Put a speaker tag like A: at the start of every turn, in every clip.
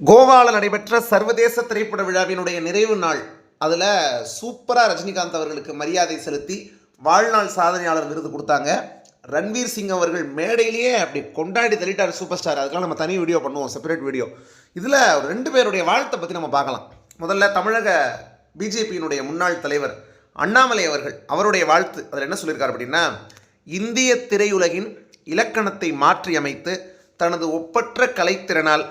A: கோவாவில் நடைபெற்ற சர்வதேச திரைப்பட விழாவினுடைய நிறைவு நாள். அதில் சூப்பராக ரஜினிகாந்த் அவர்களுக்கு மரியாதை செலுத்தி வாழ்நாள் சாதனையாளர் விருது கொடுத்தாங்க. ரன்வீர் சிங் அவர்கள் மேடையிலேயே அப்படி கொண்டாடி தள்ளிட்டார் சூப்பர் ஸ்டார். அதுக்கெல்லாம் நம்ம தனி வீடியோ பண்ணுவோம் செப்பரேட் வீடியோ. இதில் ரெண்டு பேருடைய வாழ்த்தை பற்றி நம்ம பார்க்கலாம். முதல்ல தமிழக பிஜேபியினுடைய முன்னாள் தலைவர் அண்ணாமலை அவர்கள் அவருடைய வாழ்த்து. அதில் என்ன சொல்லியிருக்கார் அப்படின்னா இந்திய திரையுலகின் இலக்கணத்தை மாற்றி அமைத்து தனது ஒப்பற்ற கலைத்திறனால்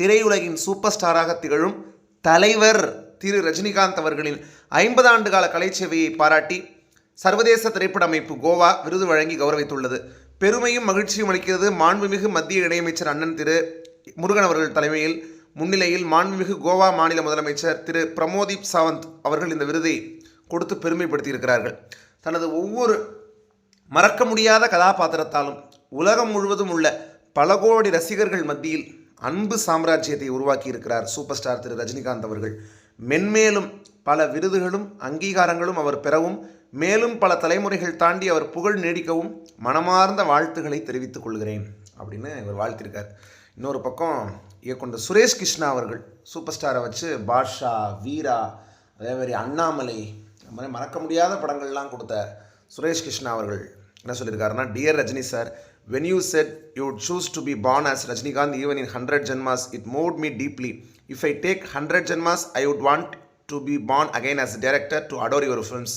A: திரையுலகின் சூப்பர் ஸ்டாராக திகழும் தலைவர் திரு ரஜினிகாந்த் அவர்களின் ஐம்பது ஆண்டு கால கலைச்சேவையை பாராட்டி சர்வதேச திரைப்பட அமைப்பு கோவா விருது வழங்கி கௌரவித்துள்ளது. பெருமையும் மகிழ்ச்சியும் அளிக்கிறது மாண்புமிகு மத்திய இணையமைச்சர் அண்ணன் திரு முருகன் அவர்கள் தலைமையில். முன்னிலையில் மாண்புமிகு கோவா மாநில முதலமைச்சர் திரு பிரமோதீப் சாவந்த் அவர்கள் இந்த விருதை கொடுத்து பெருமைப்படுத்தியிருக்கிறார்கள். தனது ஒவ்வொரு மறக்க முடியாத கதாபாத்திரத்தாலும் உலகம் முழுவதும் உள்ள பல கோடி ரசிகர்கள் மத்தியில் அன்பு சாம்ராஜ்யத்தை உருவாக்கி இருக்கிறார் சூப்பர் ஸ்டார் திரு ரஜினிகாந்த் அவர்கள். மென்மேலும் பல விருதுகளும் அங்கீகாரங்களும் அவர் பெறவும் மேலும் பல தலைமுறைகள் தாண்டி அவர் புகழ் நீடிக்கவும் மனமார்ந்த வாழ்த்துக்களை தெரிவித்துக் கொள்கிறேன் அப்படின்னு இவர் வாழ்த்திருக்கார். இன்னொரு பக்கம் இயக்குனர் சுரேஷ் கிருஷ்ணா அவர்கள் சூப்பர் ஸ்டாரை வச்சு பாட்ஷா வீரா அதே மாதிரி அண்ணாமலை அந்த மாதிரி மறக்க முடியாத படங்கள்லாம் கொடுத்த சுரேஷ் கிருஷ்ணா அவர்கள். என்ன சொல்லியிருக்காருன்னா dear Rajini sir when you said you would choose to be born as Rajinikanth even in hundred ஜென்மாஸ் it moved me deeply. If i take hundred ஜென்மாஸ் I would want to be born again as a director to adore your films.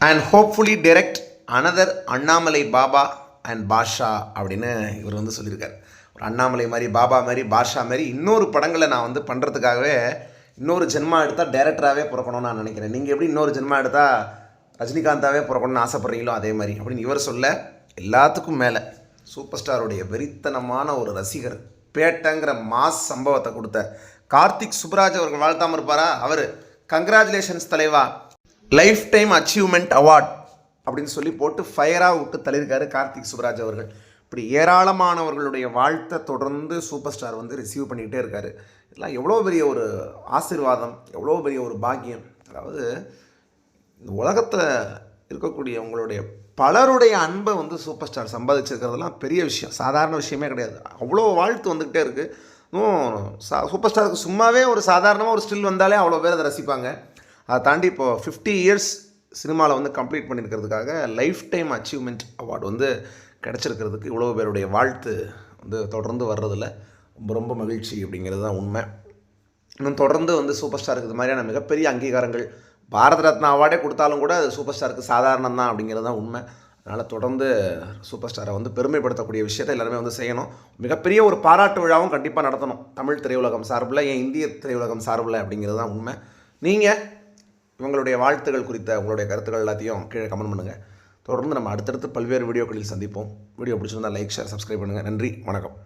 A: And hopefully direct another Annamalai Baasha and Basha அப்படின்னு இவர் வந்து சொல்லியிருக்கார். ஒரு அண்ணாமலை மாதிரி பாபா மாதிரி பாஷா மாதிரி இன்னொரு படங்களை நான் வந்து பண்ணுறதுக்காகவே இன்னொரு ஜென்மா எடுத்தால் டேரக்டராகவே பிறக்கணும்னு நான் நினைக்கிறேன். நீங்கள் எப்படி இன்னொரு ஜென்மா எடுத்தால் ரஜினிகாந்தாவே பிறக்கணும்னு ஆசைப்பட்றீங்களோ அதே மாதிரி அப்படின்னு இவர் சொல்ல எல்லாத்துக்கும் மேலே. சூப்பர் ஸ்டாருடைய வெறித்தனமான ஒரு ரசிகர் பேட்டங்கிற மாஸ் சம்பவத்தை கொடுத்த கார்த்திக் சுப்ராஜ் அவர்கள் வாழ்த்தாமல் இருப்பாரா? அவர் கங்க்ராச்சுலேஷன்ஸ் தலைவா லைஃப் டைம் அச்சீவ்மெண்ட் அவார்ட் அப்படின்னு சொல்லி போட்டு ஃபயராக விட்டு தள்ளியிருக்காரு கார்த்திக் சுப்ராஜ் அவர்கள். இப்படி ஏராளமானவர்களுடைய வாழ்த்தை தொடர்ந்து சூப்பர் ஸ்டார் வந்து ரிசீவ் பண்ணிக்கிட்டே இருக்காரு. இதெல்லாம் எவ்வளோ பெரிய ஒரு ஆசீர்வாதம் எவ்வளோ பெரிய ஒரு பாக்கியம். அதாவது இந்த உலகத்தில் இருக்கக்கூடிய உங்களுடைய பலருடைய அன்பை வந்து சூப்பர் ஸ்டார் சம்பாதிச்சிருக்கிறதுலாம் பெரிய விஷயம். சாதாரண விஷயமே கிடையாது. அவ்வளோ வாழ்த்து வந்துக்கிட்டே இருக்குது இன்னும் சா சூப்பர் ஸ்டாருக்கு சும்மாவே ஒரு சாதாரணமாக ஒரு ஸ்டில் வந்தாலே அவ்வளோ பேர் அதை ரசிப்பாங்க. அதை தாண்டி இப்போது ஃபிஃப்டி இயர்ஸ் சினிமாவில் வந்து கம்ப்ளீட் பண்ணியிருக்கிறதுக்காக லைஃப் டைம் அச்சீவ்மெண்ட் அவார்டு வந்து கிடச்சிருக்கிறதுக்கு இவ்வளோ பேருடைய வாழ்த்து வந்து தொடர்ந்து வர்றதில் ரொம்ப ரொம்ப மகிழ்ச்சி அப்படிங்கிறது தான் உண்மை. இன்னும் தொடர்ந்து வந்து சூப்பர் ஸ்டாருக்கு இது மாதிரியான மிகப்பெரிய அங்கீகாரங்கள் பாரத ரத்னா அவார்டே கொடுத்தாலும் கூட அது சூப்பர் ஸ்டாருக்கு சாதாரணம் தான் அப்படிங்கிறது தான் உண்மை. அதனால் தொடர்ந்து சூப்பர் ஸ்டாரை வந்து பெருமைப்படுத்தக்கூடிய விஷயத்தை எல்லாருமே வந்து செய்யணும். மிகப்பெரிய ஒரு பாராட்டு விழாவும் கண்டிப்பாக நடத்தணும். தமிழ் திரையுலகம் சார்பில் ஏன் இந்திய திரையுலகம் சார்பில் அப்படிங்கிறது தான் உண்மை. நீங்கள் இவங்களுடைய வாழ்த்துகள் குறித்த உங்களுடைய கருத்துக்கள் எல்லாத்தையும் கீழே கமெண்ட் பண்ணுங்கள் தொடர்ந்து நம்ம அடுத்தடுத்து பல்வேறு வீடியோக்களில் சந்திப்போம். வீடியோ பிடிச்சிருந்தால் லைக் ஷேர் சப்ஸ்கிரைப் பண்ணுங்கள் நன்றி. வணக்கம்.